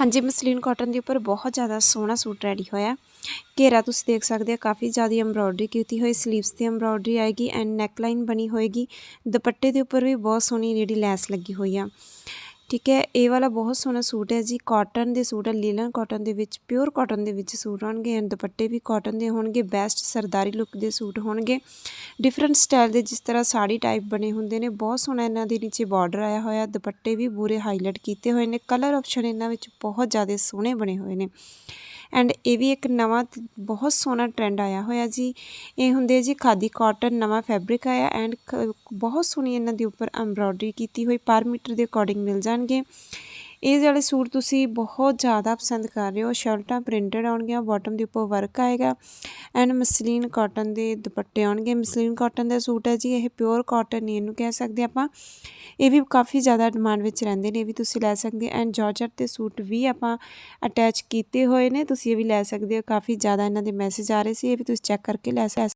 ਹਾਂਜੀ muslin cotton ਦੇ ਉੱਪਰ ਬਹੁਤ ਜ਼ਿਆਦਾ ਸੋਹਣਾ ਸੂਟ ਰੈਡੀ ਹੋਇਆ। ਘੇਰਾ ਤੁਸੀਂ ਦੇਖ ਸਕਦੇ ਹੋ, ਕਾਫੀ ਜ਼ਿਆਦਾ ਐਮਬ੍ਰੋਇਡਰੀ ਕੀਤੀ ਹੋਈ ਸਲੀਵਸ ਤੇ ਐਮਬ੍ਰੋਇਡਰੀ ਆਏਗੀ ਐਂਡ ਨੈਕ ਲਾਈਨ ਬਣੀ ਹੋਏਗੀ। ਦੁਪੱਟੇ ਦੇ ਉੱਪਰ ਵੀ ਬਹੁਤ ਸੋਹਣੀ ਜਿਹੜੀ ਲੈਸ ਲੱਗੀ ਹੋਈ ਆ। ਠੀਕ ਹੈ, ਇਹ ਵਾਲਾ ਬਹੁਤ ਸੋਹਣਾ ਸੂਟ ਹੈ ਜੀ। ਕਾਟਨ ਦੇ ਸੂਟ ਹੈ ਲੀਲਨ ਕਾਟਨ ਦੇ ਵਿੱਚ ਪਿਓਰ ਕਾਟਨ ਦੇ ਵਿੱਚ ਸੂਟ ਹੋਣਗੇ ਐਂਡ ਦੁਪੱਟੇ ਵੀ ਕਾਟਨ ਦੇ ਹੋਣਗੇ ਬੈਸਟ ਸਰਦਾਰੀ ਲੁੱਕ ਦੇ ਸੂਟ ਹੋਣਗੇ। ਡਿਫਰੈਂਟ ਸਟਾਈਲ ਦੇ ਜਿਸ ਤਰ੍ਹਾਂ ਸਾੜੀ ਟਾਈਪ ਬਣੇ ਹੁੰਦੇ ਨੇ, ਬਹੁਤ ਸੋਹਣਾ ਇਹਨਾਂ ਦੇ ਨੀਚੇ ਬਾਰਡਰ ਆਇਆ ਹੋਇਆ, ਦੁਪੱਟੇ ਵੀ ਪੂਰੇ ਹਾਈਲਾਈਟ ਕੀਤੇ ਹੋਏ ਨੇ। ਕਲਰ ਆਪਸ਼ਨ ਇਹਨਾਂ ਵਿੱਚ ਬਹੁਤ ਜ਼ਿਆਦਾ ਸੋਹਣੇ ਬਣੇ ਹੋਏ ਨੇ। ਐਂਡ ਇਹ ਵੀ ਇੱਕ ਨਵਾਂ ਤੇ ਬਹੁਤ ਸੋਹਣਾ ਟ੍ਰੈਂਡ ਆਇਆ ਹੋਇਆ ਜੀ। ਇਹ ਹੁੰਦੇ ਜੀ ਖਾਦੀ ਕਾਟਨ ਨਵਾਂ ਫੈਬਰਿਕ ਆਇਆ ਐਂਡ ਬਹੁਤ ਸੋਹਣੀ ਇਹਨਾਂ ਦੇ ਉੱਪਰ ਐਮਬ੍ਰੋਇਡਰੀ ਕੀਤੀ ਹੋਈ ਪਰ ਮੀਟਰ ਦੇ ਅਕੋਰਡਿੰਗ ਮਿਲ ਜਾਣਗੇ। ਇਹ ਜਿਹੜੇ ਸੂਟ ਤੁਸੀਂ ਬਹੁਤ ਜ਼ਿਆਦਾ ਪਸੰਦ ਕਰ ਰਹੇ ਹੋ। ਸ਼ਰਟਾਂ ਪ੍ਰਿੰਟਡ ਆਉਣਗੀਆਂ ਬਾਟਮ ਦੇ ਉੱਪਰ ਵਰਕ ਆਏਗਾ ਐਂਡ ਮਸਲੀਨ ਕਾਟਨ ਦੇ ਦੁਪੱਟੇ ਆਉਣਗੇ। ਮਸਲੀਨ ਕਾਟਨ ਦਾ ਸੂਟ ਹੈ ਜੀ, ਇਹ ਪਿਓਰ ਕਾਟਨ ਨਹੀਂ ਇਹਨੂੰ ਕਹਿ ਸਕਦੇ ਆਪਾਂ। ਇਹ ਵੀ ਕਾਫੀ ਜ਼ਿਆਦਾ ਡਿਮਾਂਡ ਵਿੱਚ ਰਹਿੰਦੇ ਨੇ, ਇਹ ਵੀ ਤੁਸੀਂ ਲੈ ਸਕਦੇ ਐਂਡ ਜਾਰਜਟ ਦੇ ਸੂਟ ਵੀ ਆਪਾਂ ਅਟੈਚ ਕੀਤੇ ਹੋਏ ਨੇ, ਤੁਸੀਂ ਇਹ ਵੀ ਲੈ ਸਕਦੇ ਹੋ। ਕਾਫੀ ਜ਼ਿਆਦਾ ਇਹਨਾਂ ਦੇ ਮੈਸੇਜ ਆ ਰਹੇ ਸੀ, ਇਹ ਵੀ ਤੁਸੀਂ ਚੈੱਕ ਕਰਕੇ ਲੈ ਸਕਦੇ